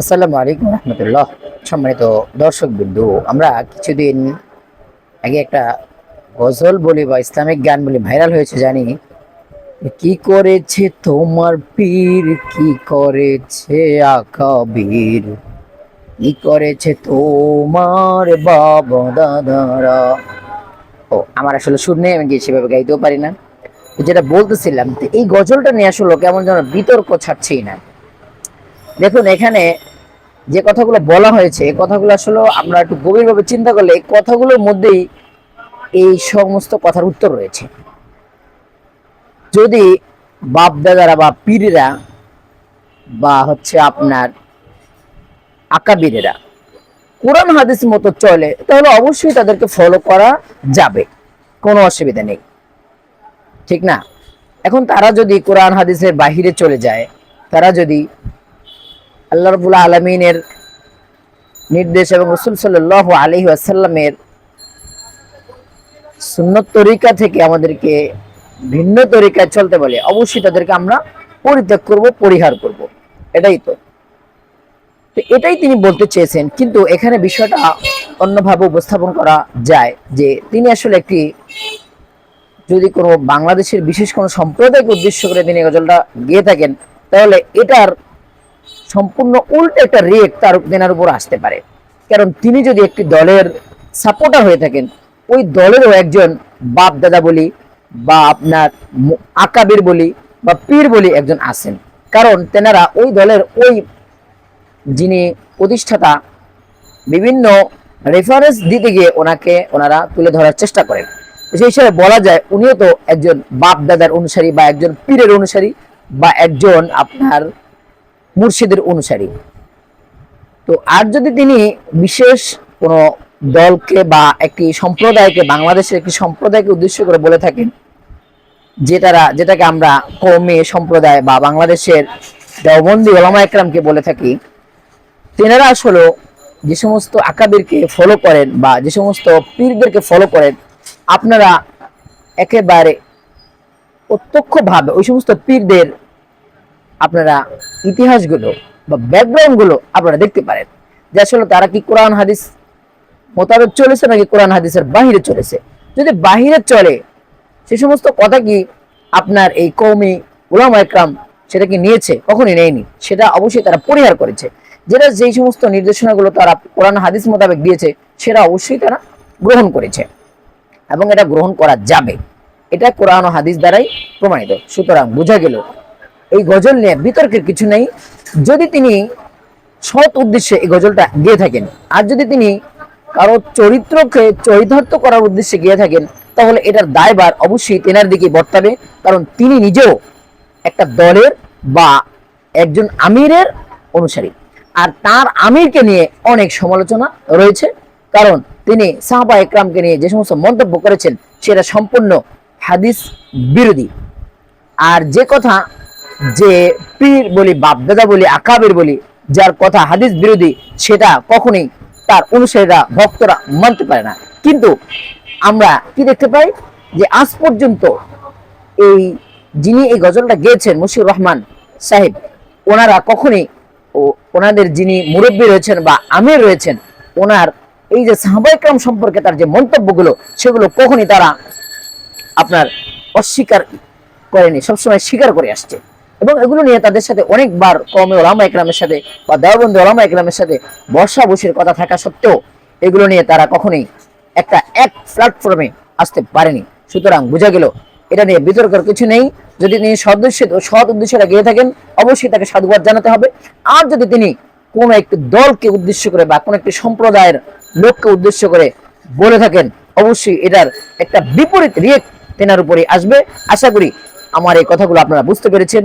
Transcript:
আসসালামু আলাইকুম রহমতুল্লাহ। সম্মানিত দর্শক বিন্দু আমরা কিছুদিন আগে একটা গজল বলি বা ইসলামিক গান বলি ভাইরাল হয়েছে, জানি। কি করেছে তোমার পীর? কি করেছে আকাবীর কি করেছে তোমার বাবা দাদারা? ও, আমার আসলে নেই, আমি কি সেভাবে গাইতেও পারি না। যেটা বলতেছিলাম এই গজলটা নিয়ে আসলে কেমন যেন বিতর্ক ছাড়ছেই না। দেখুন, এখানে যে কথাগুলো বলা হয়েছে এই কথাগুলো আসলে আমরা একটু গভীরভাবে চিন্তা করলে এই কথাগুলোর মধ্যেই এই সমস্ত কথার উত্তর রয়েছে। যদি বাপ দাদারা বা পীরেরা বা হচ্ছে আপনার আকাবিরেরা কোরআন হাদিস মতো চলে, তাহলে অবশ্যই তাদেরকে ফলো করা যাবে, কোনো অসুবিধা নেই। ঠিক না? এখন তারা যদি কোরআন হাদিসের বাহিরে চলে যায়, তারা যদি আল্লাহ রবুল্লা আলমিনের নির্দেশ এবং রসুল সাল্লাহ আলহি আসাল্লামের সুন্নত তরিকা থেকে আমাদেরকে ভিন্ন তরিকায় চলতে বলে, অবশ্যই তাদেরকে আমরা পরিত্যাগ করব, পরিহার করব। এটাই তো। তো এটাই তিনি বলতে চেয়েছেন, কিন্তু এখানে বিষয়টা অন্যভাবে উপস্থাপন করা যায় যে তিনি আসলে একটি, যদি কোনো বাংলাদেশের বিশেষ কোনো সম্প্রদায়কে উদ্দেশ্য করে তিনি গজলটা গিয়ে থাকেন, তাহলে এটার সম্পূর্ণ উল্টো একটা রেক তার তেনার উপর আসতে পারে। কারণ তিনি যদি একটি দলের সাপোর্টার হয়ে থাকেন, ওই দলেরও একজন বাপ দাদা বলি বা আপনার আকাবির বলি বা পীর বলি একজন আছেন। কারণ তেনারা ওই দলের ওই যিনি প্রতিষ্ঠাতা, বিভিন্ন রেফারেন্স দিতে গিয়ে ওনাকে, ওনারা তুলে ধরার চেষ্টা করেন। সেই হিসাবে বলা যায় উনিও তো একজন বাপ দাদার অনুসারী বা একজন পীরের অনুসারী বা একজন আপনার মুর্শিদের অনুসারী। তো আর যদি তিনি বিশেষ কোনো দলকে বা একটি সম্প্রদায়কে, বাংলাদেশের একটি সম্প্রদায়কে উদ্দেশ্য করে বলে থাকেন যেটারা যেটাকে আমরা কৌমি সম্প্রদায় বা বাংলাদেশের দেওবন্দি ওলামা একরামকে বলে থাকি, তেনারা আসলে যে সমস্ত আকাবিরকে ফলো করেন বা যে সমস্ত পীরদেরকে ফলো করেন, আপনারা একেবারে প্রত্যক্ষভাবে ওই সমস্ত পীরদের আপনারা ইতিহাসগুলো বা ব্যাকগ্রাউন্ডগুলো আপনারা দেখতে পারেন যে আসলে তারা কি কোরআন, হাদিস মোতাবেক চলেছে নাকি কোরআন, হাদিসের বাহিরে চলেছে? যদি বাহিরে চলে, সে সমস্ত কথা কি আপনার এই কৌমি উলামা একরাম সেটা কি নিয়েছে? কখনই নেয়নি। সেটা অবশ্যই তারা পরিহার করেছে। যেটা যেই সমস্ত নির্দেশনাগুলো তারা কোরআন, হাদিস মোতাবেক দিয়েছে, সেটা অবশ্যই তারা গ্রহণ করেছে। এবং এটা গ্রহণ করা যাবে। এটা কোরআন ও হাদিস দ্বারাই প্রমাণিত। সুতরাং বোঝা গেল এই গজল নিয়ে বিতর্কের কিছু নেই। যদি তিনি সৎ উদ্দেশ্যে এই গজলটা গিয়ে থাকেন, আর যদি তিনি কারও চরিত্রকে চরিতার্থ করার উদ্দেশ্যে গিয়ে থাকেন, তাহলে এটার দায়ভার অবশ্যই তেনার দিকে বর্তাবে, কারণ তিনি নিজেও একটা দলের বা একজন আমিরের অনুসারী। আর তার আমিরকে নিয়ে অনেক সমালোচনা রয়েছে, কারণ তিনি সাহাবা একরামকে নিয়ে যে সমস্ত মন্তব্য করেছেন, সেটা সম্পূর্ণ হাদিস বিরোধী। আর যে কথা যে পীর বলি, বাপদাদা বলি, আকাবের বলি, যার কথা হাদিস বিরোধী, সেটা কখনোই তার অনুসারীরা, ভক্তরা মানতে পারে না। কিন্তু আমরা কি দেখতে পাই? যে আজ পর্যন্ত এই যিনি এই গজলটা গেয়েছেন মুশিউর রহমান সাহেব, ওনারা কখনোই ওনাদের যিনি মুরব্বী রয়েছেন বা আমির রয়েছেন, ওনার এই যে সাহবাইকরাম সম্পর্কে তার যে মন্তব্যগুলো, সেগুলো কখনই তারা আপনার অস্বীকার করেনি, সবসময় স্বীকার করে আসছে। এবং এগুলো নিয়ে তাদের সাথে অনেকবার কমে ওলামা একরামের সাথে বা দেওবন্দি ওলামা একরামের সাথে বর্ষা বসির কথা থাকা সত্ত্বেও এগুলো নিয়ে তারা কখনোই একটা এক প্ল্যাটফর্মে আসতে পারেনি। সুতরাং বোঝা গেল, এটা নিয়ে বিতর্কের কিছু নেই। যদি তিনি সদস্য, সৎ উদ্দেশ্যটা গিয়ে থাকেন, অবশ্যই তাকে সাধুবাদ জানাতে হবে। আর যদি তিনি কোনো একটি দলকে উদ্দেশ্য করে বা কোনো একটি সম্প্রদায়ের লোককে উদ্দেশ্য করে বলে থাকেন, অবশ্যই এটার একটা বিপরীত রিয়েক্ট তেনার উপরে আসবে। আশা করি আমার এই কথাগুলো আপনারা বুঝতে পেরেছেন।